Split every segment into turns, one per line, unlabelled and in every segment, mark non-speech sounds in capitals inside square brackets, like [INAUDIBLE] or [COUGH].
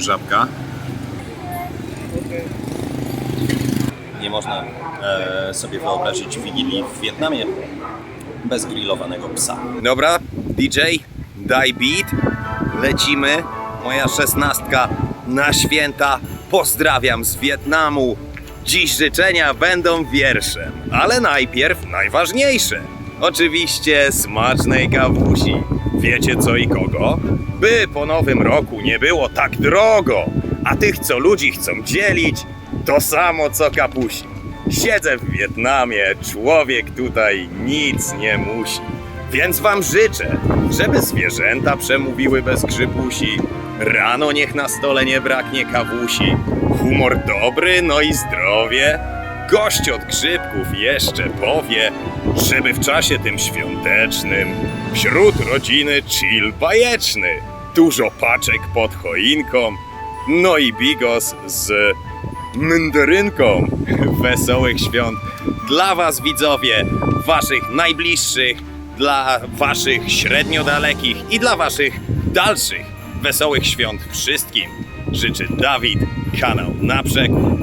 Żabka. Nie można e, sobie wyobrazić Wigilii w Wietnamie bez grillowanego psa. Dobra, DJ, daj beat. Lecimy. Moja szesnastka na święta. Pozdrawiam z Wietnamu. Dziś życzenia będą wierszem, ale najpierw najważniejsze. Oczywiście smacznej kawusi. Wiecie co i kogo? By po nowym roku nie było tak drogo, a tych co ludzi chcą dzielić, to samo co kapusi. Siedzę w Wietnamie, człowiek tutaj nic nie musi. Więc wam życzę, żeby zwierzęta przemówiły bez grzybusi. Rano niech na stole nie braknie kawusi. Humor dobry, no i zdrowie. Gość od grzybków jeszcze powie, żeby w czasie tym świątecznym wśród rodziny chill bajeczny. Dużo paczek pod choinką, no i bigos z mandarynką. [LAUGHS] Wesołych świąt dla Was, widzowie, Waszych najbliższych, dla Waszych średnio dalekich i dla Waszych dalszych. Wesołych świąt wszystkim życzy Dawid, kanał na brzegu.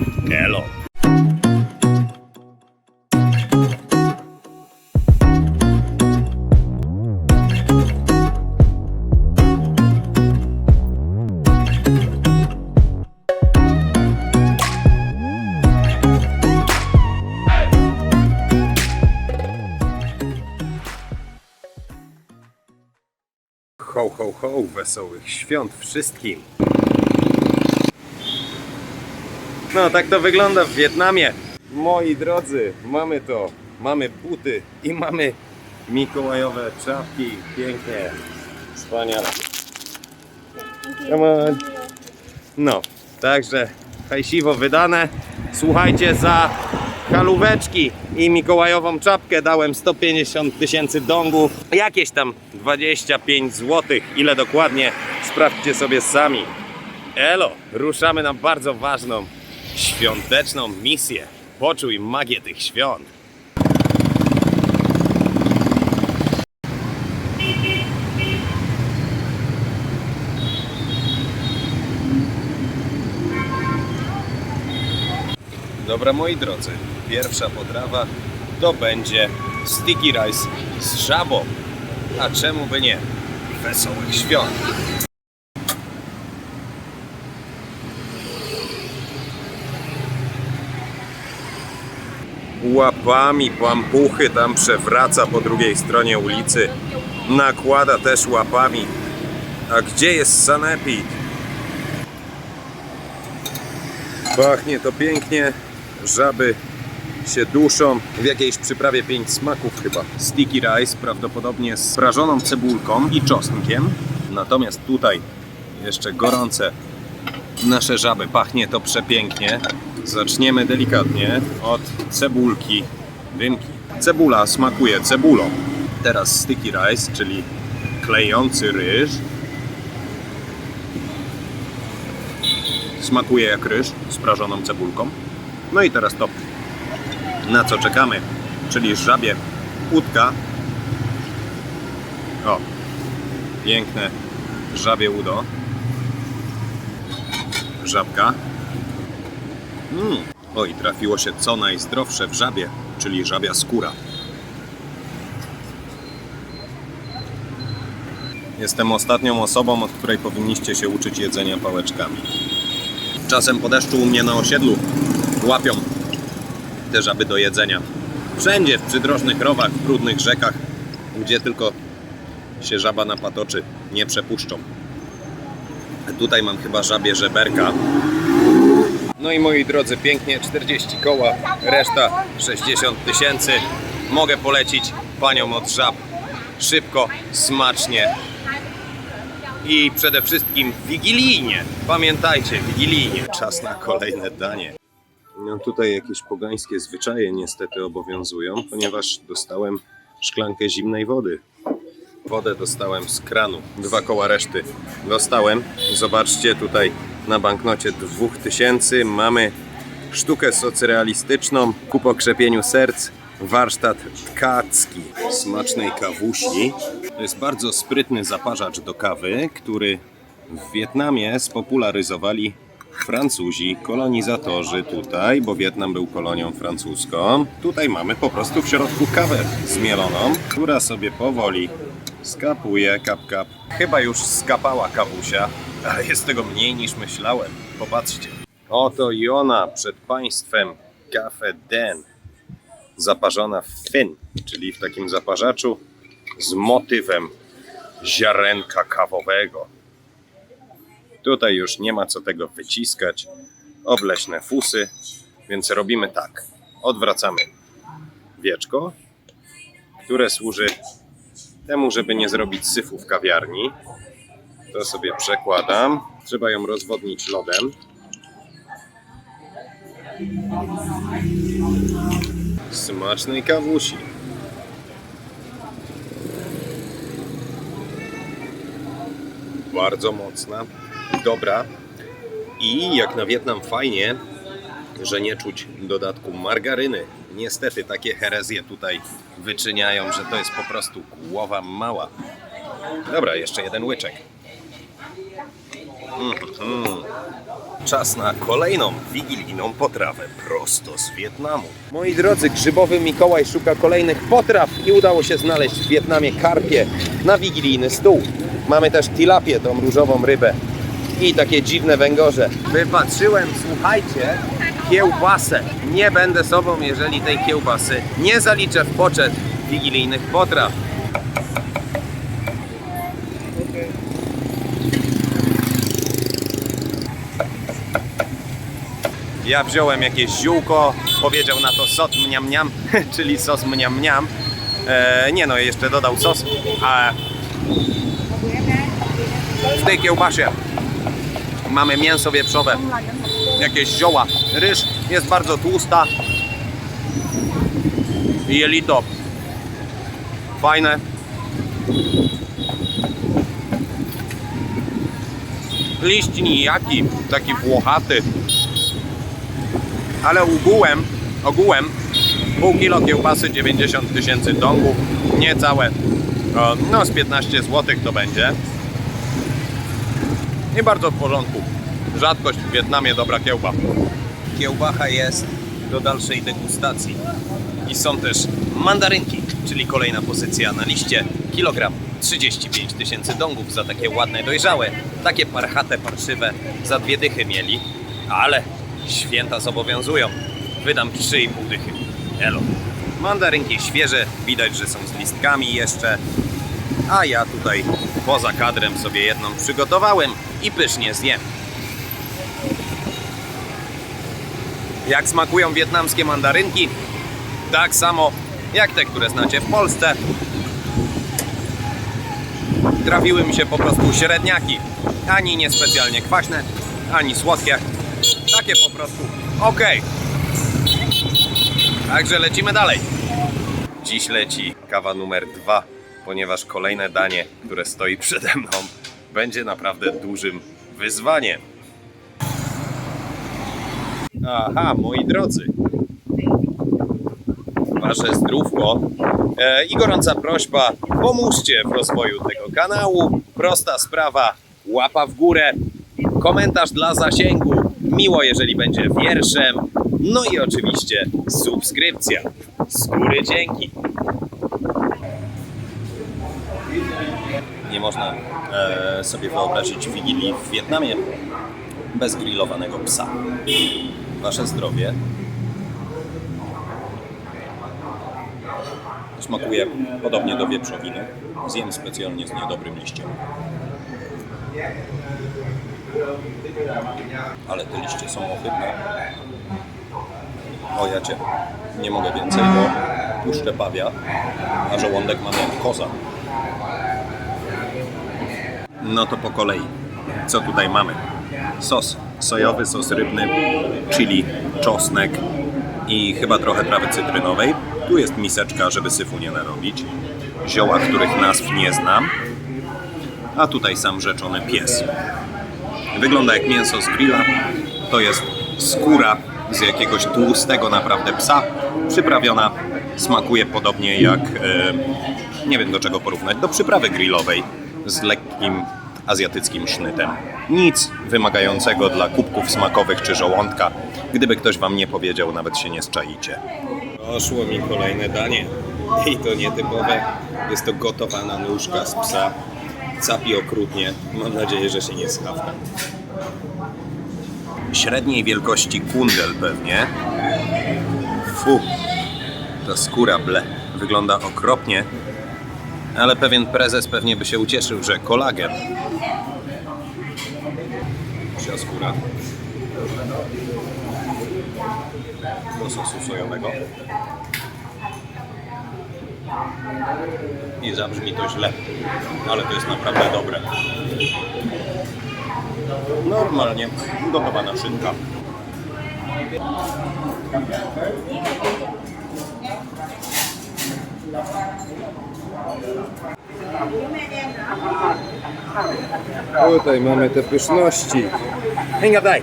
Ho, wesołych świąt wszystkim. No, tak to wygląda w Wietnamie. Moi drodzy, mamy to. Mamy buty i mamy mikołajowe czapki. Pięknie. Wspaniale. Come on. No, także hajsiwo wydane. Słuchajcie, za halóweczki i mikołajową czapkę dałem 150 tysięcy dongów. Jakieś tam 25 zł. Ile dokładnie? Sprawdźcie sobie sami. Elo, ruszamy na bardzo ważną świąteczną misję. Poczuj magię tych świąt. Dobra, moi drodzy, pierwsza potrawa to będzie sticky rice z żabą. A czemu by nie? Wesołych świąt. Łapami pampuchy tam przewraca po drugiej stronie ulicy. Nakłada też łapami. A gdzie jest sanepid? Pachnie to pięknie. Żaby się duszą. W jakiejś przyprawie pięć smaków chyba. Sticky rice prawdopodobnie z prażoną cebulką i czosnkiem. Natomiast tutaj jeszcze gorące nasze żaby. Pachnie to przepięknie. Zaczniemy delikatnie od cebulki, dymki. Cebula smakuje cebulą. Teraz sticky rice, czyli klejący ryż. Smakuje jak ryż z prażoną cebulką. No i teraz to, na co czekamy, czyli żabie udka. O, piękne żabie udo. Żabka. Mm. Oj, trafiło się co najzdrowsze w żabie, czyli żabia skóra. Jestem ostatnią osobą, od której powinniście się uczyć jedzenia pałeczkami. Czasem po deszczu u mnie na osiedlu łapią te żaby do jedzenia. Wszędzie, w przydrożnych rowach, w brudnych rzekach, gdzie tylko się żaba napatoczy, nie przepuszczą. Tutaj mam chyba żabie żeberka. No i moi drodzy, pięknie 40 koła, reszta 60 tysięcy. Mogę polecić paniom od żab szybko, smacznie i przede wszystkim wigilijnie. Pamiętajcie, wigilijnie. Czas na kolejne danie. No tutaj jakieś pogańskie zwyczaje niestety obowiązują, ponieważ dostałem szklankę zimnej wody. Wodę dostałem z kranu, dwa koła reszty dostałem. Zobaczcie tutaj na banknocie 2000 mamy sztukę socrealistyczną ku pokrzepieniu serc, warsztat tkacki smacznej kawusi. To jest bardzo sprytny zaparzacz do kawy, który W Wietnamie spopularyzowali Francuzi, kolonizatorzy tutaj, bo Wietnam był kolonią francuską. Tutaj mamy po prostu w środku kawę zmieloną, która sobie powoli skapuje, kap kap. Chyba już skapała kawusia, ale jest tego mniej niż myślałem. Popatrzcie. Oto i ona przed Państwem Cafe Den. Zaparzona w fin, czyli w takim zaparzaczu z motywem ziarenka kawowego. Tutaj już nie ma co tego wyciskać. Obleśne fusy, więc robimy tak. Odwracamy wieczko, które służy temu, żeby nie zrobić syfu w kawiarni. To sobie przekładam. Trzeba ją rozwodnić lodem. Smacznej kawusi. Bardzo mocna, dobra i jak na Wietnam fajnie, że nie czuć dodatku margaryny. Niestety takie herezje tutaj wyczyniają, że to jest po prostu głowa mała. Dobra, jeszcze jeden łyczek. Mhm. Czas na kolejną wigilijną potrawę prosto z Wietnamu. Moi drodzy, grzybowy Mikołaj szuka kolejnych potraw i udało się znaleźć w Wietnamie karpie na wigilijny stół. Mamy też tilapię, tą różową rybę i takie dziwne węgorze. Wypatrzyłem, słuchajcie, kiełbasę. Nie będę sobą, jeżeli tej kiełbasy nie zaliczę w poczet wigilijnych potraw. Ja wziąłem jakieś ziółko, powiedział na to sos mniam mniam, [LAUGHS] czyli sos mniam mniam. E, nie no, jeszcze dodał sos, a w tej kiełbasie mamy mięso wieprzowe, jakieś zioła, ryż jest bardzo tłusta i jelito fajne. Liść nijaki, taki włochaty, ale ogółem, ogółem pół kilo kiełbasy 90 tysięcy dongów, niecałe, no z 15 zł to będzie. I bardzo w porządku. Rzadkość w Wietnamie dobra kiełba. Kiełbacha jest do dalszej degustacji. I są też mandarynki, czyli kolejna pozycja na liście. Kilogram 35 tysięcy dongów za takie ładne, dojrzałe. Takie parchate, parszywe za dwie dychy mieli. Ale święta zobowiązują. Wydam 3,5 dychy. Elo. Mandarynki świeże, widać, że są z listkami jeszcze. A ja tutaj poza kadrem sobie jedną przygotowałem i pysznie zjem. Jak smakują wietnamskie mandarynki? Tak samo jak te, które znacie w Polsce. Trafiły mi się po prostu średniaki. Ani niespecjalnie kwaśne, ani słodkie. Takie po prostu ok. Także lecimy dalej. Dziś leci kawa numer dwa, ponieważ kolejne danie, które stoi przede mną, będzie naprawdę dużym wyzwaniem. Aha, moi drodzy. Wasze zdrówko e, i gorąca prośba, pomóżcie w rozwoju tego kanału. Prosta sprawa, łapa w górę, komentarz dla zasięgu, miło jeżeli będzie wierszem, no i oczywiście subskrypcja. Z góry dzięki. Nie można e, sobie wyobrazić wigilii w Wietnamie bez grillowanego psa. Wasze zdrowie. Smakuje podobnie do wieprzowiny. Zjem specjalnie z niedobrym liściem. Ale te liście są ohydne. O ja cię, nie mogę więcej, bo puszczę pawia, a żołądek jak koza. No to po kolei. Co tutaj mamy? Sos sojowy, sos rybny, chili, czosnek i chyba trochę trawy cytrynowej. Tu jest miseczka, żeby syfu nie narobić. Zioła, których nazw nie znam. A tutaj sam rzeczony pies. Wygląda jak mięso z grilla. To jest skóra z jakiegoś tłustego naprawdę psa, przyprawiona. Smakuje podobnie jak, e, nie wiem do czego porównać, do przyprawy grillowej z lekkim azjatyckim sznytem. Nic wymagającego dla kubków smakowych czy żołądka. Gdyby ktoś wam nie powiedział, nawet się nie zczaicie. Poszło mi kolejne danie. I to nietypowe. Jest to gotowana nóżka z psa. Capi okrutnie. Mam nadzieję, że się nie schawka. Średniej wielkości kundel pewnie. Fu, ta skóra ble. Wygląda okropnie. Ale pewien prezes pewnie by się ucieszył, że kolagen. Psia skóra. Sosu sojowego. I zabrzmi to źle, ale to jest naprawdę dobre. Normalnie gotowana szynka.
Tutaj mamy te pyszności. Hęga daj.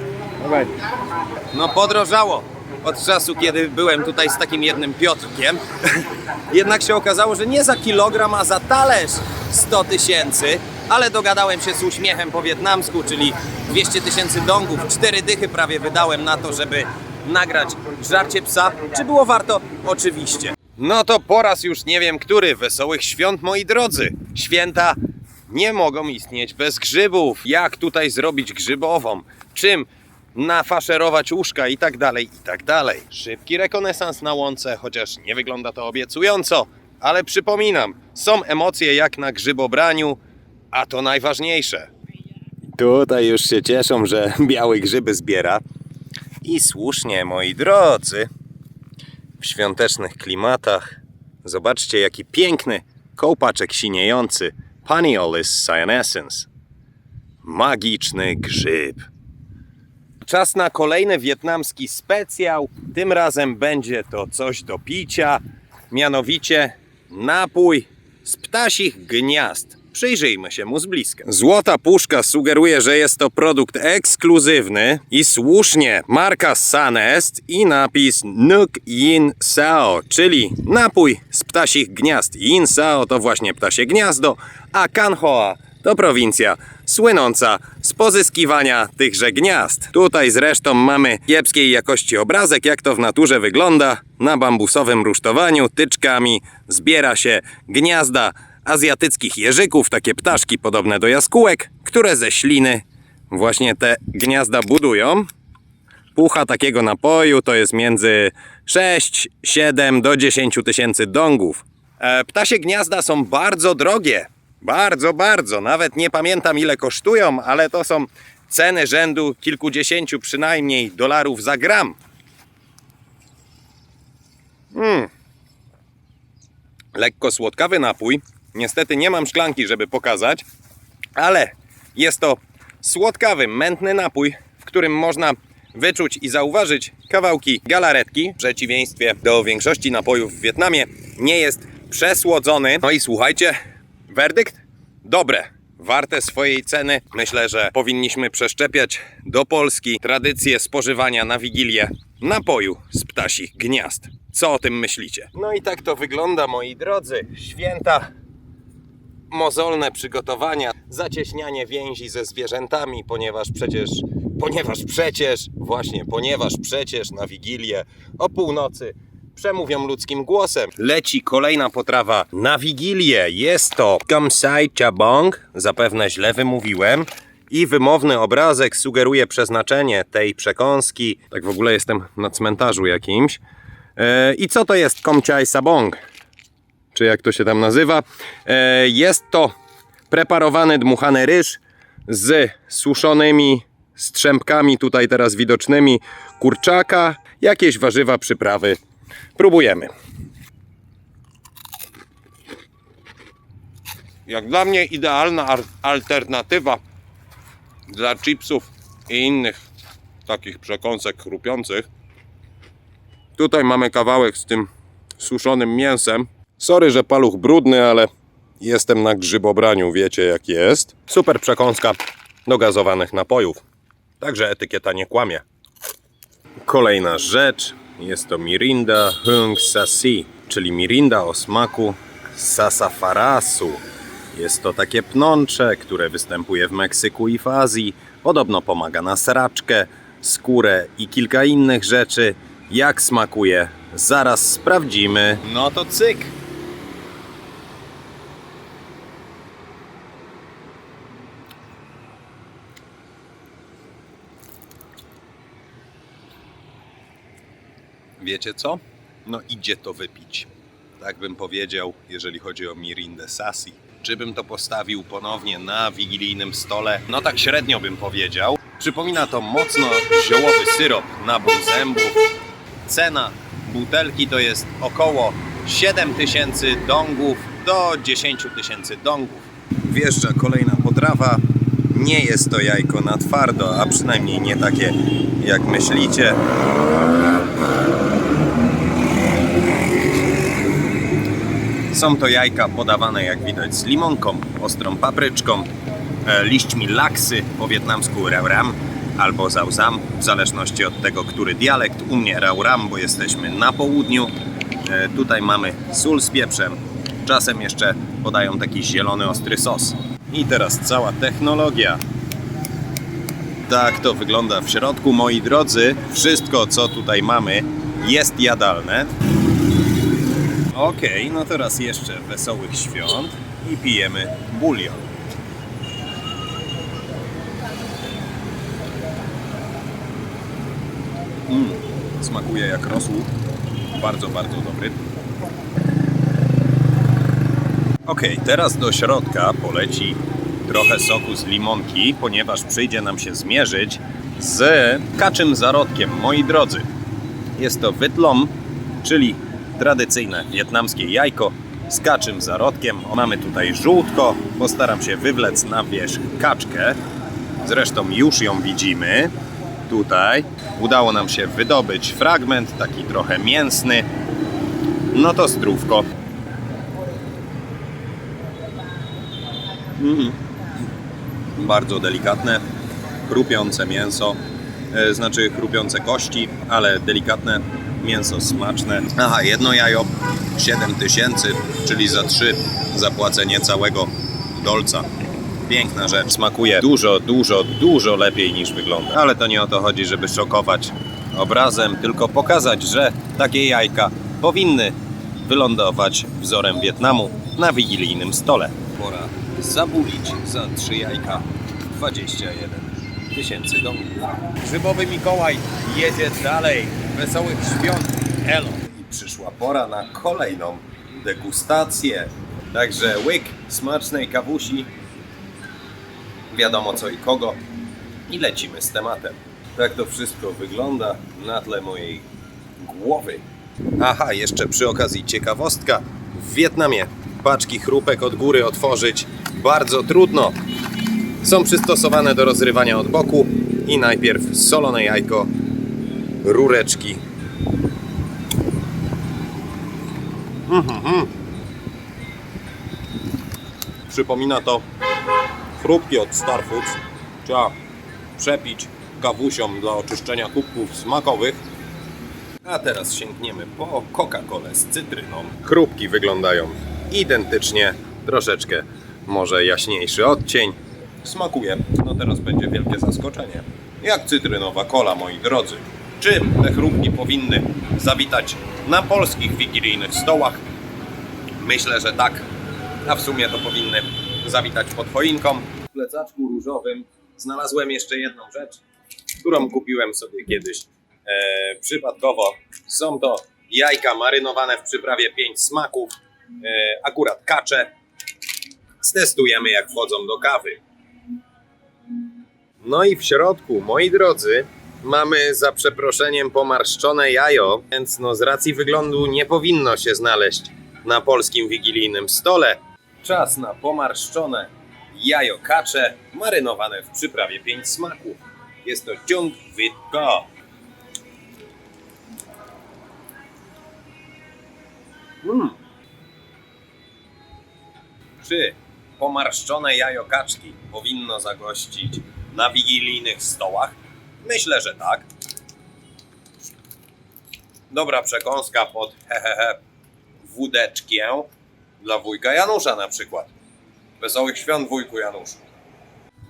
No podrożało od czasu, kiedy byłem tutaj z takim jednym Piotrkiem. [LAUGHS] Jednak się okazało, że nie za kilogram, a za talerz 100 tysięcy. Ale dogadałem się z uśmiechem po wietnamsku, czyli 200 tysięcy dongów. Cztery dychy prawie wydałem na to, żeby nagrać żarcie psa. Czy było warto? Oczywiście. No to po raz już nie wiem który. Wesołych świąt, moi drodzy. Święta nie mogą istnieć bez grzybów. Jak tutaj zrobić grzybową? Czym nafaszerować łóżka i tak dalej, i tak dalej. Szybki rekonesans na łące, chociaż nie wygląda to obiecująco, ale przypominam, są emocje jak na grzybobraniu, a to najważniejsze. Tutaj już się cieszą, że białe grzyby zbiera. I słusznie, moi drodzy. W świątecznych klimatach zobaczcie, jaki piękny kołpaczek siniejący Paniolis cyanescens. Magiczny grzyb. Czas na kolejny wietnamski specjał. Tym razem będzie to coś do picia, mianowicie napój z ptasich gniazd. Przyjrzyjmy się mu z bliska. Złota puszka sugeruje, że jest to produkt ekskluzywny i słusznie marka Sanest i napis Nuk Yin Sao, czyli napój z ptasich gniazd. Yin Sao to właśnie ptasie gniazdo, a Kanhoa to prowincja słynąca z pozyskiwania tychże gniazd. Tutaj zresztą mamy kiepskiej jakości obrazek, jak to w naturze wygląda. Na bambusowym rusztowaniu tyczkami zbiera się gniazda azjatyckich jeżyków, takie ptaszki podobne do jaskółek, które ze śliny właśnie te gniazda budują. Pucha takiego napoju to jest między 6, 7 do 10 tysięcy dongów. E, ptasie gniazda są bardzo drogie. Bardzo, bardzo. Nawet nie pamiętam ile kosztują, ale to są ceny rzędu kilkudziesięciu przynajmniej dolarów za gram. Mm. Lekko słodkawy napój. Niestety nie mam szklanki, żeby pokazać, ale jest to słodkawy, mętny napój, w którym można wyczuć i zauważyć kawałki galaretki. W przeciwieństwie do większości napojów w Wietnamie nie jest przesłodzony. No i słuchajcie, werdykt? Dobre. Warte swojej ceny. Myślę, że powinniśmy przeszczepiać do Polski tradycję spożywania na Wigilię napoju z ptasich gniazd. Co o tym myślicie? No i tak to wygląda, moi drodzy. Święta mozolne przygotowania, zacieśnianie więzi ze zwierzętami, ponieważ przecież, ponieważ przecież, właśnie, ponieważ przecież na Wigilię o północy przemówią ludzkim głosem. Leci kolejna potrawa na Wigilię. Jest to Kamsai Chabong, zapewne źle wymówiłem. I wymowny obrazek sugeruje przeznaczenie tej przekąski. Tak w ogóle jestem na cmentarzu jakimś. E, I co to jest Komchai Sabong? Czy jak to się tam nazywa. E, Jest to preparowany dmuchany ryż z suszonymi strzępkami, tutaj teraz widocznymi, kurczaka, jakieś warzywa, przyprawy. Próbujemy. Jak dla mnie idealna alternatywa dla chipsów i innych takich przekąsek chrupiących. Tutaj mamy kawałek z tym suszonym mięsem. Sorry, że paluch brudny, ale jestem na grzybobraniu, wiecie jak jest. Super przekąska do gazowanych napojów. Także etykieta nie kłamie. Kolejna rzecz jest to Mirinda Hung Sasi, czyli Mirinda o smaku sasafarasu. Jest to takie pnącze, które występuje w Meksyku i w Azji. Podobno pomaga na sraczkę, skórę i kilka innych rzeczy. Jak smakuje? Zaraz sprawdzimy. No to cyk. Wiecie co? No idzie to wypić. Tak bym powiedział, jeżeli chodzi o Mirindę Sassi. Czy bym to postawił ponownie na wigilijnym stole? No tak średnio bym powiedział. Przypomina to mocno ziołowy syrop na ból zębów. Cena butelki to jest około 7 tysięcy dongów do 10 tysięcy dongów. Wjeżdża kolejna potrawa. Nie jest to jajko na twardo, a przynajmniej nie takie jak myślicie. Są to jajka podawane jak widać z limonką, ostrą papryczką, e, liśćmi laksy, po wietnamsku rauram albo zauzam, w zależności od tego, który dialekt. U mnie rauram, bo jesteśmy na południu. E, Tutaj mamy sól z pieprzem. Czasem jeszcze podają taki zielony, ostry sos. I teraz cała technologia. Tak to wygląda w środku, moi drodzy. Wszystko, co tutaj mamy, jest jadalne. Okej, no teraz jeszcze wesołych świąt i pijemy bulion. Mm, smakuje jak rosół. Bardzo, bardzo dobry. Okej, teraz do środka poleci trochę soku z limonki, ponieważ przyjdzie nam się zmierzyć z kaczym zarodkiem, moi drodzy. Jest to wytlom, czyli tradycyjne wietnamskie jajko z kaczym zarodkiem. Mamy tutaj żółtko, postaram się wywlec na wierzch kaczkę. Zresztą już ją widzimy. Tutaj udało nam się wydobyć fragment, taki trochę mięsny. No to zdrówko. Mm. Bardzo delikatne, chrupiące mięso, e, znaczy chrupiące kości, ale delikatne mięso smaczne. Aha, jedno jajo 7 tysięcy, czyli za 3 zapłacenie całego dolca. Piękna rzecz, smakuje dużo, dużo, dużo lepiej niż wygląda. Ale to nie o to chodzi, żeby szokować obrazem, tylko pokazać, że takie jajka powinny wylądować wzorem Wietnamu na wigilijnym stole. Pora zabulić za trzy jajka 21 tysięcy domów. Grzybowy Mikołaj jedzie dalej. Wesołych świąt. Elo. I przyszła pora na kolejną degustację. Także łyk smacznej kawusi. Wiadomo co i kogo. I lecimy z tematem. Tak to wszystko wygląda na tle mojej głowy. Aha, jeszcze przy okazji ciekawostka. W Wietnamie paczki chrupek od góry otworzyć bardzo trudno. Są przystosowane do rozrywania od boku i najpierw solone jajko, rureczki. Mhm. Przypomina to chrupki od Starfoods. Trzeba przepić kawusią dla oczyszczenia kubków smakowych. A teraz sięgniemy po Coca-Colę z cytryną. Chrupki wyglądają identycznie, troszeczkę może jaśniejszy odcień. Smakuje. No teraz będzie wielkie zaskoczenie. Jak cytrynowa kola, moi drodzy. Czym te chrupki powinny zawitać na polskich wigilijnych stołach? Myślę, że tak. A w sumie to powinny zawitać pod choinką. W plecaczku różowym znalazłem jeszcze jedną rzecz, którą kupiłem sobie kiedyś e, przypadkowo. Są to jajka marynowane w przyprawie 5 smaków, e, akurat kacze. Stestujemy jak wchodzą do kawy. No i w środku, moi drodzy, mamy za przeproszeniem pomarszczone jajo, więc no z racji wyglądu nie powinno się znaleźć na polskim wigilijnym stole. Czas na pomarszczone jajo kacze marynowane w przyprawie 5 smaków. Jest to ciąg go. Mm. Czy pomarszczone jajo kaczki powinno zagościć na wigilijnych stołach? Myślę, że tak. Dobra przekąska pod hehehe wódeczkę dla wujka Janusza na przykład.
Wesołych świąt, wujku Januszu.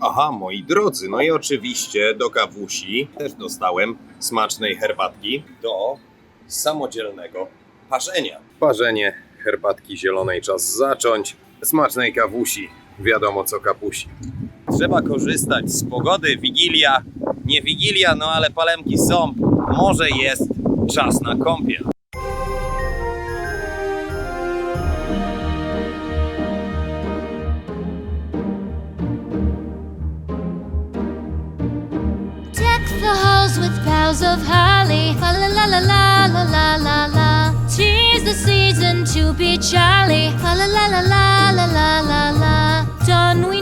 Aha, moi drodzy, no i oczywiście do kawusi też dostałem smacznej herbatki do samodzielnego parzenia. Parzenie herbatki zielonej czas zacząć, smacznej kawusi, wiadomo co kapusi. Trzeba korzystać z pogody, wigilia, nie wigilia, no ale palemki są, może jest czas na kąpiel.
With boughs of holly. Fa la la la la la la la la. Tis the season to be jolly. Fa la la la la la la la la. Don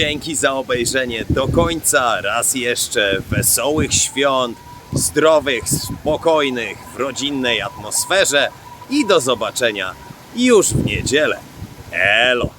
Dzięki za obejrzenie do końca. Raz jeszcze wesołych świąt, zdrowych, spokojnych, w rodzinnej atmosferze i do zobaczenia już w niedzielę. Elo!